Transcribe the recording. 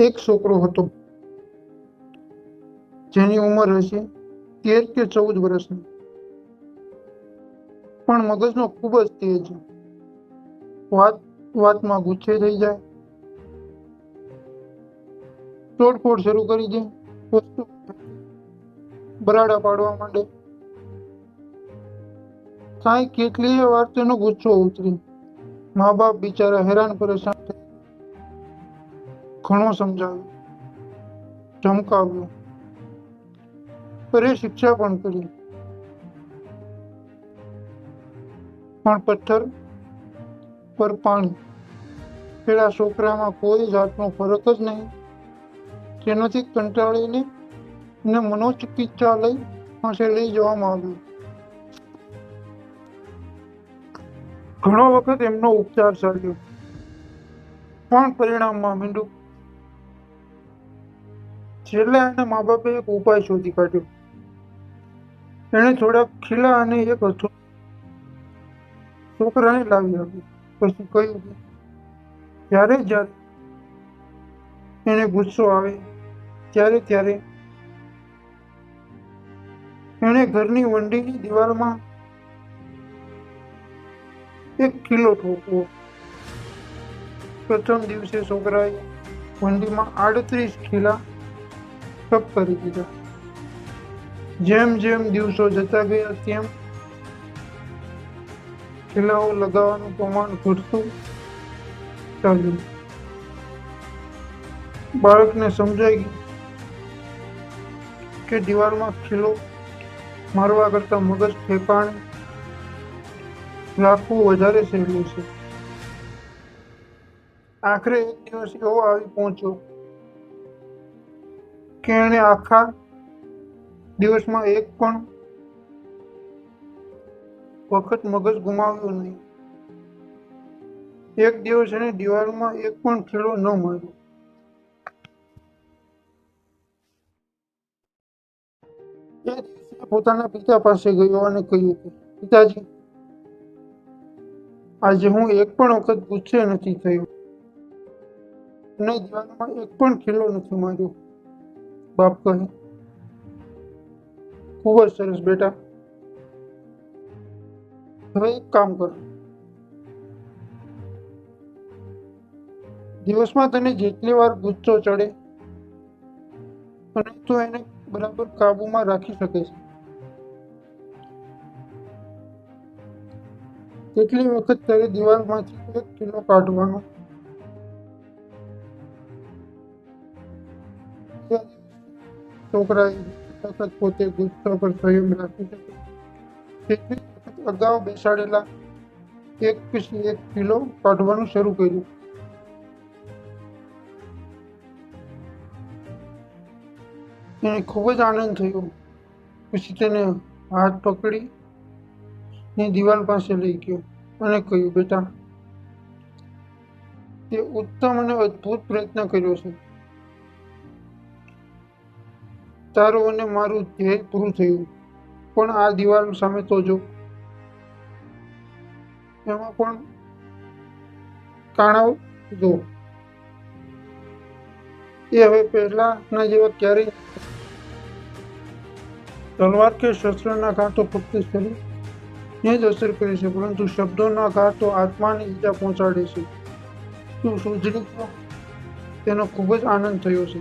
એક છોકરો હતો. જેની ઉંમર હશે તેર કે ચૌદ વર્ષની. પણ મગજનો ખૂબ જ તેજ. વાત, વાતમાં ગુસ્સે થઈ જાય. તોડફોડ શરૂ કરી દે. વસ્તુ બરાડા પાડવા માંડે. કાંઈ કેટલીય વાર તેનો ગુસ્સો ઉતરી. મા બાપ બિચારા હેરાન પરેશાન થઈ ઘણો સમજાવ્યો. ધમકાવ્યો પરે શિક્ષા પણ કરી. પણ પથ્થર પર પાણી. પેલા છોકરામાં કોઈ જાતનો ફરક જ નહીં. તેનાથી કંટાળીને એને મનોચિકિત્સાલય પાસે લઈ જવામાં આવ્યું. ઘણો વખત એમનો ઉપચાર ચાલ્યો. પણ પરિણામમાં મીંડું છેલ્લે એને મા બાપે એક ઉપાય શોધી કાઢ્યો. એણે થોડા ખીલા અને એક હતો છોકરાને લાવી આપ્યું. પછી કહ્યું જ્યારે જ્યારે એને ગુસ્સો આવે, ત્યારે ત્યારે એણે ઘરની વંડીની દિવાલમાં એક કિલો ઠોકવો. પ્રથમ દિવસે છોકરાએ વંડીમાં આડત્રીસ ખીલા કપ કરી દીધા. જેમ જેમ દિવસો જતા ગયા, તેમ ખીલાઓ લગાવવાનું પ્રમાણ ઘટતું ચાલ્યું. બાળકને સમજાઈ કે દિવાલમાં ખીલો મારવા કરતા મગજ ઠેકાણે રાખવું વધારે સહેલું છે. આખરે એક દિવસ એવો આવી પહોંચ્યો કે આખા દિવસમાં એક પણ વખત મગજ ગુમાવ્યો નહીં. એક દિવસ એને દિવાલમાં એક પણ ખેડો ન મળ્યો એ દિવસે પોતાના પિતા પાસે ગયો અને કહ્યું કે, પિતાજી, આજે હું એક પણ વખત ગુસ્સે નથી થયો. અને દિવાલમાં એક પણ ખીલો નથી માર્યો. બાપ કહે? ખૂબ જ સરસ બેટા. હવે એક કામ કર. દિવસમાં તને જેટલી વાર ગુસ્સો ચડે અને તું એને બરાબર કાબુમાં રાખી શકે છે. તેટલી વખત તારે દિવાલમાંથી એક કિલો કાઢવાનો? છોકરાએ વખત પોતે ગુસ્સો પર સંયમ રાખી શકે. તેથી અગાઉ બેસાડેલા એક પછી એક કિલો કાઢવાનું શરૂ કર્યું. એને ખૂબ જ આનંદ થયો. પછી તેને હાથ પકડી ને દિવાલ પાસે લઈ ગયો અને કહ્યું, બેટા, તે ઉત્તમ અને અદ્ભુત પ્રયત્ન કર્યો છે. તારું અને મારું ધ્યેય પૂરું થયું. પણ આ દિવાલ સામે તો જો એમાં પણ કાણાઓ જો એ હવે પહેલાના જેવા ક્યારેય તલવાર કે શસ્ત્રના ઘા તો ફક્ત શરીરને જ અસર કરે છે, પરંતુ શબ્દોના ઘા તો આત્માને ઈજા પહોંચાડે છે. તું ગયો તેનો ખૂબ જ આનંદ થયો છે.